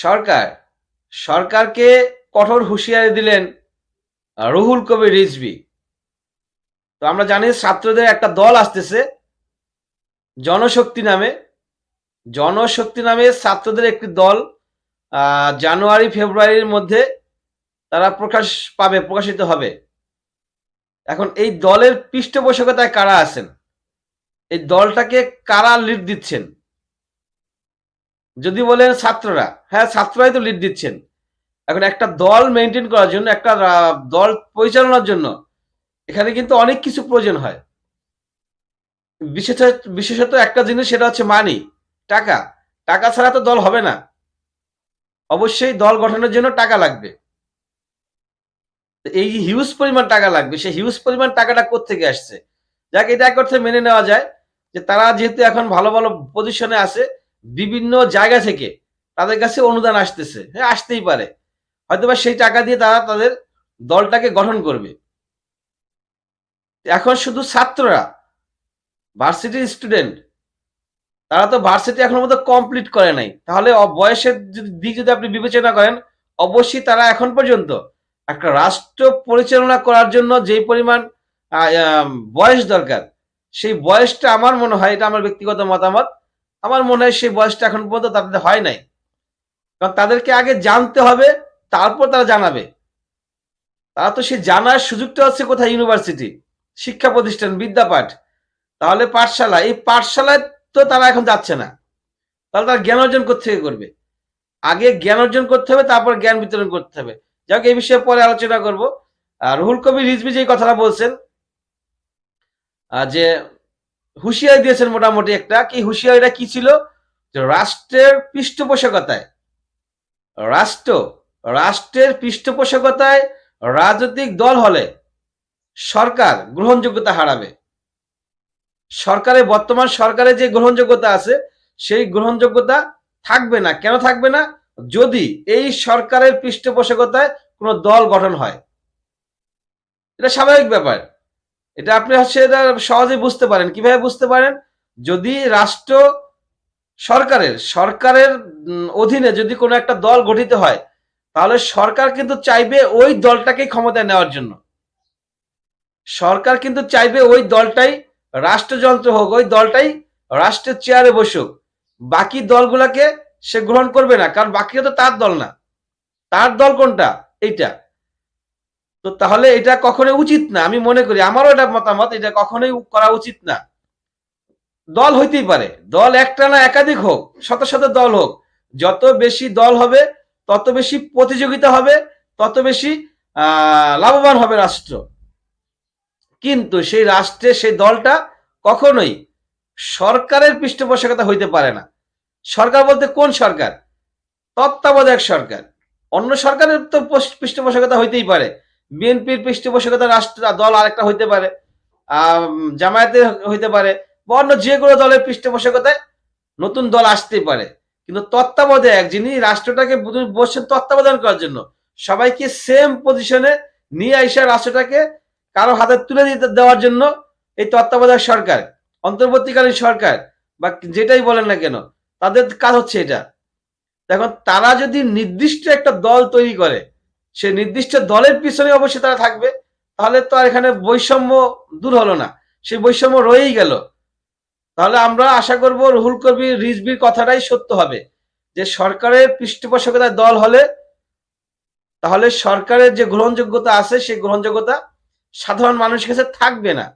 সরকার, সরকারকে কঠোর হুঁশিয়ারি দিলেন রুহুল কবির রিজভি। তো আমরা জানি ছাত্রদের একটা দল আসতেছে, জনশক্তি নামে। জনশক্তি নামে ছাত্রদের একটি দল জানুয়ারি, ফেব্রুয়ারির মধ্যে তারা প্রকাশ পাবে, প্রকাশিত হবে। এখন এই দলের পৃষ্ঠপোষকতায় কারা আছেন? এই দলটাকে কারা লিড দিচ্ছেন? যদি বলেন ছাত্ররা হ্যাঁ ছাত্ররাই তো লিড দিচ্ছেন। এখন একটা দল মেনটেন করার জন্য, একটা দল পরিচালনার জন্য এখানে কিন্তু অনেক কিছু প্রয়োজন হয়। বিশেষত বিশেষত একটা জিনিস সেটা হচ্ছে মানি টাকা। টাকা ছাড়া তো দল হবে না। অবশ্যই দল গঠনের জন্য টাকা লাগবে। এই হিউজ পরিমাণ টাকা লাগবে, সেই হিউজ পরিমাণ টাকাটা কোত্থেকে আসছে? যাকে, এটা এক অর্থে মেনে নেওয়া যায় যে তারা যেহেতু এখন ভালো ভালো পজিশনে আছে বিভিন্ন জায়গা থেকে তাদের কাছে অনুদান আসতেছে। হ্যাঁ আসতেই পারে। হয়তোবা সেই টাকা দিয়ে তারা তাদের দলটাকে গঠন করবে। এখন শুধু ছাত্ররা ভার্সিটির স্টুডেন্ট তারা তো ভার্সিটি এখনও মতো কমপ্লিট করে নাই। তাহলে বয়সের দিক যদি আপনি বিবেচনা করেন, অবশ্যই তারা এখন পর্যন্ত একটা রাষ্ট্র পরিচালনা করার জন্য যে পরিমাণ বয়স দরকার, সেই বয়সটা আমার মনে হয়, এটা আমার ব্যক্তিগত মতামত আমার মনে হয় সেই বয়সটা এখন পর্যন্ত তাদের হয় নাই। কারণ তাদেরকে আগে জানতে হবে, তারপর তারা জানাবে। তারা তো সে জানার সুযোগটা হচ্ছে কোথায়? ইউনিভার্সিটি, শিক্ষা প্রতিষ্ঠান, বিদ্যাপাঠ। তাহলে পাঠশালা, এই পাঠশালায় তো তারা এখন যাচ্ছে না। তাহলে তারা জ্ঞান অর্জন করতে করবে? আগে জ্ঞান অর্জন করতে হবে, তারপর জ্ঞান বিতরণ করতে হবে। যাক এই বিষয়ে পরে আলোচনা করব। রুহুল কবির রিজভি যে কথাটা বলছেন যে হুঁশিয়ারি দিয়েছেন মোটামুটি একটা। কি হুঁশিয়ারিটা কি ছিল? যে রাষ্ট্রের পৃষ্ঠপোষকতায়, রাষ্ট্র, রাষ্ট্রের পৃষ্ঠপোষকতায় রাজনৈতিক দল হলে সরকার গ্রহণযোগ্যতা হারাবে। সরকারের বর্তমান সরকারের যে গ্রহণযোগ্যতা আছে, সেই গ্রহণযোগ্যতা থাকবে না। কেন থাকবে না? যদি এই সরকারের পৃষ্ঠপোষকতায় কোনো দল গঠন হয়। এটা স্বাভাবিক ব্যাপার। এটা আপনি হচ্ছে এটা সহজেই বুঝতে পারেন। কীভাবে বুঝতে পারেন? যদি রাষ্ট্র সরকারের সরকারের অধীনে যদি কোনো একটা দল গঠিত হয়, তাহলে সরকার কিন্তু চাইবে ওই দলটাকেই ক্ষমতায় নেওয়ার জন্য। সরকার কিন্তু চাইবে ওই দলটাই রাষ্ট্রযন্ত্র হোক, ওই দলটাই রাষ্ট্রের চেয়ারে বসুক। বাকি দলগুলাকে সে গ্রহণ করবে না, কারণ বাকিও তো তার দল না। তার দল কোনটা? এইটা। তো তাহলে এটা কখনোই উচিত না। আমি মনে করি, আমারও এটা মতামত, এটা কখনোই করা উচিত না। দল হইতেই পারে। দল একটা না একাধিক হোক শত শত দল হোক। যত বেশি দল হবে, তত বেশি প্রতিযোগিতা হবে, তত বেশি লাভবান হবে রাষ্ট্র। কিন্তু সেই রাষ্ট্রে সেই দলটা কখনোই সরকারের পৃষ্ঠপোষকতা হইতে পারে না। সরকার বলতে কোন সরকার? তত্ত্বাবধায়ক সরকার। অন্য সরকারের তো পোষ- পৃষ্ঠপোষকতা হইতেই পারে। বিএনপির পৃষ্ঠপোষকতা রাষ্ট্র, দল আরেকটা হইতে পারে আহ জামায়াতের হইতে পারে, বা অন্য যে কোনো দলের পৃষ্ঠপোষকতায় নতুন দল আসতেই পারে। কিন্তু তত্ত্বাবধায়ক যিনি রাষ্ট্রটাকে বসছেন তত্ত্বাবধান করার জন্য, সবাইকে সেম পজিশনে নিয়ে আইসা রাষ্ট্রটাকে কারও হাতে তুলে দিতে, দেওয়ার জন্য এই তত্ত্বাবধায়ক সরকার, অন্তর্বর্তীকালীন সরকার, বা যেটাই বলেন না কেন, তাদের কাজ হচ্ছে এটা। এখন তারা যদি নির্দিষ্ট একটা দল তৈরি করে সে নির্দিষ্ট দলের পিছনে অবশ্যই তারা থাকবে, তাহলে তো আর এখানে বৈষম্য দূর হলো না। সেই বৈষম্য রয়েই গেল। তাহলে আমরা আশা করব রুহুল কবির রিজবির কথাটাই সত্য হবে, যে সরকারের পৃষ্ঠপোষকতায় দল হলে তাহলে সরকারের যে গ্রহণযোগ্যতা আছে, সেই গ্রহণযোগ্যতা সাধারণ মানুষের কাছে থাকবে না।